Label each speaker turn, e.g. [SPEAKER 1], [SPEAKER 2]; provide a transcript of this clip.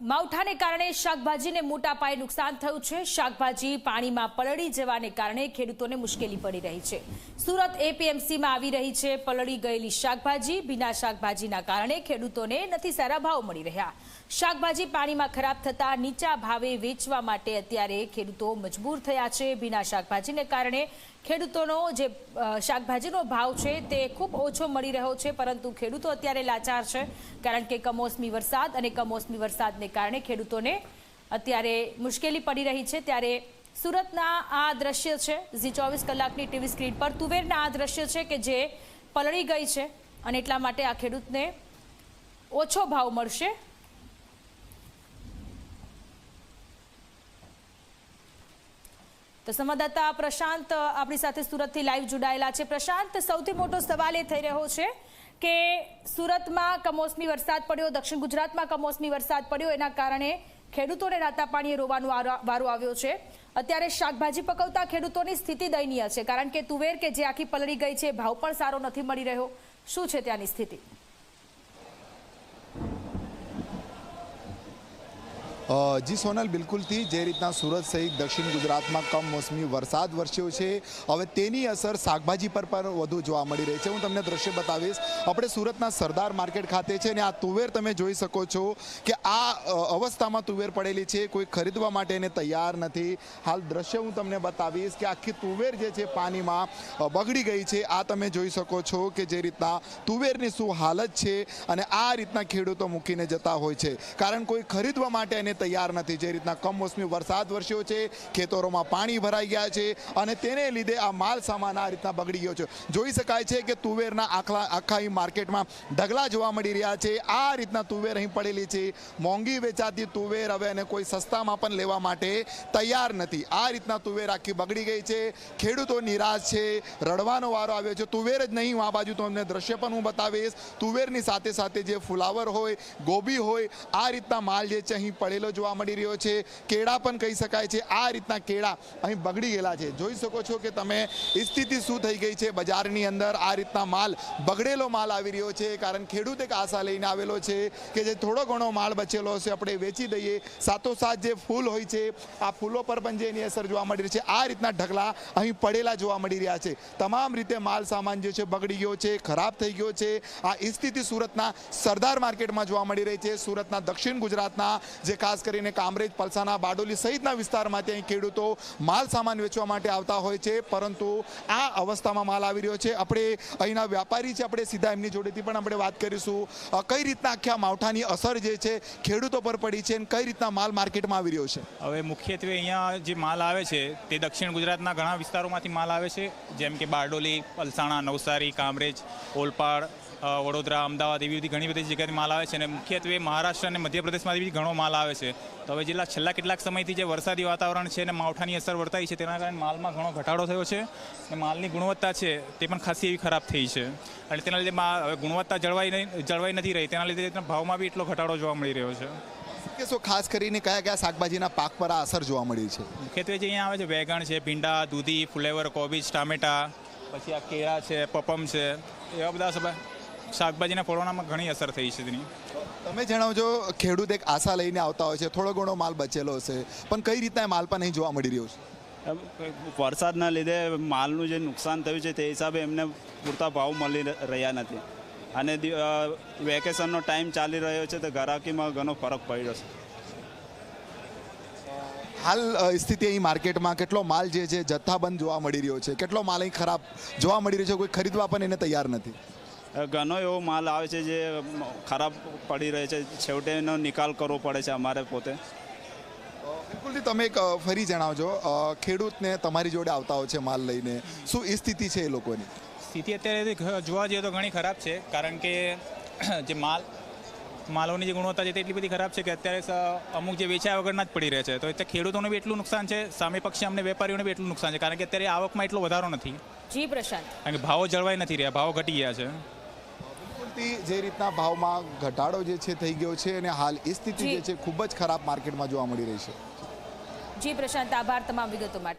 [SPEAKER 1] માવઠાને કારણે શાકભાજીને મોટા પાયે નુકસાન થયું છે. શાકભાજી પાણીમાં પલળી જવાને કારણે ખેડૂતોને મુશ્કેલી પડી રહી છે. સુરત એપીએમસીમાં આવી રહી છે. પલળી ગયેલી શાકભાજી, ભીના શાકભાજીના કારણે ખેડૂતોને નથી સારા ભાવ મળી રહ્યા. શાકભાજી પાણીમાં ખરાબ થતા નીચા ભાવે વેચવા માટે અત્યારે ખેડૂતો મજબૂર થયા છે. ભીના શાકભાજીને કારણે ખેડૂતોનો જે શાકભાજીનો ભાવ છે તે ખૂબ ઓછો મળી રહ્યો છે, પરંતુ ખેડૂતો અત્યારે લાચાર છે, કારણ કે કમોસમી વરસાદ અને કમોસમી વરસાદને કારણે ખેડૂતોને અત્યારે મુશ્કેલી પડી રહી છે. ત્યારે સુરતના આ દ્રશ્ય છે, ઝી ચોવીસ કલાકની ટીવી સ્ક્રીન પર તુવેરના આ દ્રશ્ય છે કે જે પલળી ગઈ છે અને એટલા માટે આ ખેડૂતને ઓછો ભાવ મળશે. તો સંવાદદાતા પ્રશાંત આપણી સાથે સુરતથી લાઈવ જોડાયેલા છે. પ્રશાંત, સૌથી મોટો સવાલ એ થઈ રહ્યો છે કે સુરતમાં કમોસમી વરસાદ પડ્યો, દક્ષિણ ગુજરાતમાં કમોસમી વરસાદ પડ્યો, એના કારણે ખેડૂતોને રાતા પાણીએ રોવાનો વારો આવ્યો છે. અત્યારે શાકભાજી પકવતા ખેડૂતોની સ્થિતિ દયનીય છે, કારણ કે તુવેર કે જે આખી પલળી ગઈ છે, ભાવ પણ સારો નથી મળી રહ્યો. શું છે ત્યાંની સ્થિતિ?
[SPEAKER 2] જી સોનલ બિલકુલથી જે રીતના સુરત સહિત દક્ષિણ ગુજરાતમાં કમોસમી વરસાદ વરસ્યો છે, હવે તેની અસર શાકભાજી પર પણ વધુ જોવા મળી રહી છે. હું તમને દ્રશ્ય બતાવીશ. આપણે સુરતના સરદાર માર્કેટ ખાતે છે અને આ તુવેર તમે જોઈ શકો છો કે આ અવસ્થામાં તુવેર પડેલી છે. કોઈ ખરીદવા માટે એને તૈયાર નથી. હાલ દ્રશ્ય હું તમને બતાવીશ કે આખી તુવેર જે છે પાણીમાં બગડી ગઈ છે. આ તમે જોઈ શકો છો કે જે રીતના તુવેરની શું હાલત છે અને આ રીતના ખેડૂતો મૂકીને જતા હોય છે. કારણ કોઈ ખરીદવા માટે એને તૈયાર નથી. જે રીતના કમોસમી વરસાદ વરસ્યો છે, ખેતરોમાં પાણી ભરાઈ ગયા છે અને તેને લીધે આ માલ સામાન આ રીતના બગડી ગયો છે. જોઈ શકાય છે કે તુવેરના આખલા આખા માર્કેટમાં ઢગલા જોવા મળી રહ્યા છે. આ રીતના તુવેર અહીં પડેલી છે. મોંઘી વેચાતી તુવેર હવે અને કોઈ સસ્તામાં પણ લેવા માટે તૈયાર નથી. આ રીતના તુવેર આખી બગડી ગઈ છે. ખેડૂતો નિરાશ છે. રડવાનો વારો આવ્યો છે. તુવેર જ નહીં આ બાજુ તમને દ્રશ્ય પણ હું બતાવીશ. તુવેરની સાથે સાથે જે ફુલાવર હોય, ગોબી હોય, આ રીતના માલ જે છે અહીં પડેલો જોવા મળી રહ્યો છે. કેળા પણ કહી શકાય છે. આ રીતના કેળા અહીં બગડી ગયેલા છે. જોઈ શકો છો કે તમે સ્થિતિ શું થઈ ગઈ છે? બજારની અંદર આ રીતના માલ બગડેલો માલ આવી રહ્યો છે. કારણ ખેડૂત એક આશા લઈને આવેલો છે કે જે થોડો ઘણો માલ બચેલો હશે, આપણે વેચી દઈએ. સાથોસાથ જે ફૂલ હોય છે, આ ફૂલો પર પણ જે એની અસર જોવા મળી રહી છે. આ રીતના ઢગલા અહીં પડેલા જોવા મળી રહ્યા છે. તમામ રીતે માલ સામાન જે છે બગડી ગયો છે, ખરાબ થઈ ગયો છે. આ સ્થિતિ સુરતના સરદાર માર્કેટમાં જોવા મળી રહી છે. સુરતના દક્ષિણ ગુજરાતના જે ખાસ કરીને કામરેજ પલસાણા બારડોલી સહિતના વિસ્તારમાંથી અહીં ખેડૂતો માલ સામાન વેચવા માટે આવતા હોય છે. પરંતુ આ અવસ્થામાં માલ આવી રહ્યો છે. આપણે અહીંના વ્યાપારી છે, આપણે સીધા એમની જોડેથી પણ આપણે વાત કરીશું. કઈ રીતના આખા માવઠાની અસર જે છે ખેડૂતો પર પડી છે અને કઈ રીતના માલ માર્કેટમાં આવી રહ્યો છે?
[SPEAKER 3] હવે મુખ્યત્વે અહીંયા જે માલ આવે છે, તે દક્ષિણ ગુજરાતના ઘણા વિસ્તારોમાંથી માલ આવે છે. જેમ કે બારડોલી, પલસાણા, નવસારી, કામરેજ, ઓલપાડ વડોદરા અમદાવાદ એવી બધી ઘણી બધી જગ્યાથી માલ આવે છે અને મુખ્યત્વે મહારાષ્ટ્ર અને મધ્યપ્રદેશમાંથી બી ઘણો માલ આવે છે. તો હવે જેટલા છેલ્લા કેટલાક સમયથી જે વરસાદી વાતાવરણ છે અને માવઠાની અસર વર્તાઈ છે તેના કારણે માલમાં ઘણો ઘટાડો થયો છે અને માલની ગુણવત્તા છે તે પણ ખાસી એવી ખરાબ થઈ છે. અને તેના લીધે મા- હવે ગુણવત્તા જળવાઈ નહીં જળવાઈ નથી રહી તેના લીધે તેના ભાવમાં બી એટલો ઘટાડો જોવા મળી રહ્યો છે.
[SPEAKER 2] કે શું ખાસ કરીને કયા કયા શાકભાજીના પાક પર આ અસર જોવા મળી છે?
[SPEAKER 3] મુખ્યત્વે જે અહીંયા આવે છે વેગણ છે ભીંડા દૂધી ફુલેવર કોબીજ ટામેટા પછી આ કેળા છે પપમ છે એવા બધા શાકભાજીના ફળોનામાં ઘણી અસર થઈ છે તેની.
[SPEAKER 2] તમે જણાવજો ખેડૂત એક આશા લઈને આવતા હોય છે થોડો ઘણો માલ બચેલો હશે પણ કઈ રીતના એ માલ પણ અહીં જોવા મળી રહ્યો છે?
[SPEAKER 4] વરસાદના લીધે માલનું જે નુકસાન થયું છે તે હિસાબે એમને પૂરતા ભાવ મળી રહ્યા નથી. અને દી- વેકેશનનો ટાઈમ ચાલી રહ્યો છે તો ગ્રાહકીમાં ઘણો ફરક પડ્યો છે.
[SPEAKER 2] હાલ સ્થિતિ અહીં માર્કેટમાં કેટલો માલ જે છે જથ્થાબંધ જોવા મળી રહ્યો છે કેટલો માલ અહીં ખરાબ જોવા મળી રહ્યો છે કોઈ ખરીદવા પણ એને તૈયાર નથી?
[SPEAKER 4] ઘણો એવો માલ આવે છે જે ખરાબ પડી રહે છે. છેવટે એનો નિકાલ કરવો પડે છે અમારે પોતે.
[SPEAKER 2] બિલકુલથી તમે એક ફરી જણાવજો. ખેડૂતને તમારી જોડે આવતા હોય છે માલ લઈને. શું એ સ્થિતિ છે એ લોકોની?
[SPEAKER 3] સ્થિતિ અત્યારે જોવા જઈએ તો ઘણી ખરાબ છે. કારણ કે જે માલ માલોની જે ગુણવત્તા છે તે એટલી બધી ખરાબ છે કે અત્યારે અમુક જે વેચાયા વગરના જ પડી રહે છે. તો અત્યારે ખેડૂતોને બી એટલું નુકસાન છે સામે પક્ષે અમને વેપારીઓને બી એટલું નુકસાન છે. કારણ કે અત્યારે આવકમાં એટલો વધારો નથી.
[SPEAKER 1] જી પ્રશાંત.
[SPEAKER 3] કારણ કે ભાવો જળવાઈ નથી રહ્યા ભાવો ઘટી ગયા છે.
[SPEAKER 2] બિલકુલથી જે રીતના ભાવમાં ઘટાડો જે છે થઈ ગયો છે અને હાલ એ સ્થિતિ જે છે ખૂબ જ ખરાબ માર્કેટમાં જોવા મળી રહી છે.
[SPEAKER 1] જી પ્રશાંત આભાર તમામ વિગતો માટે.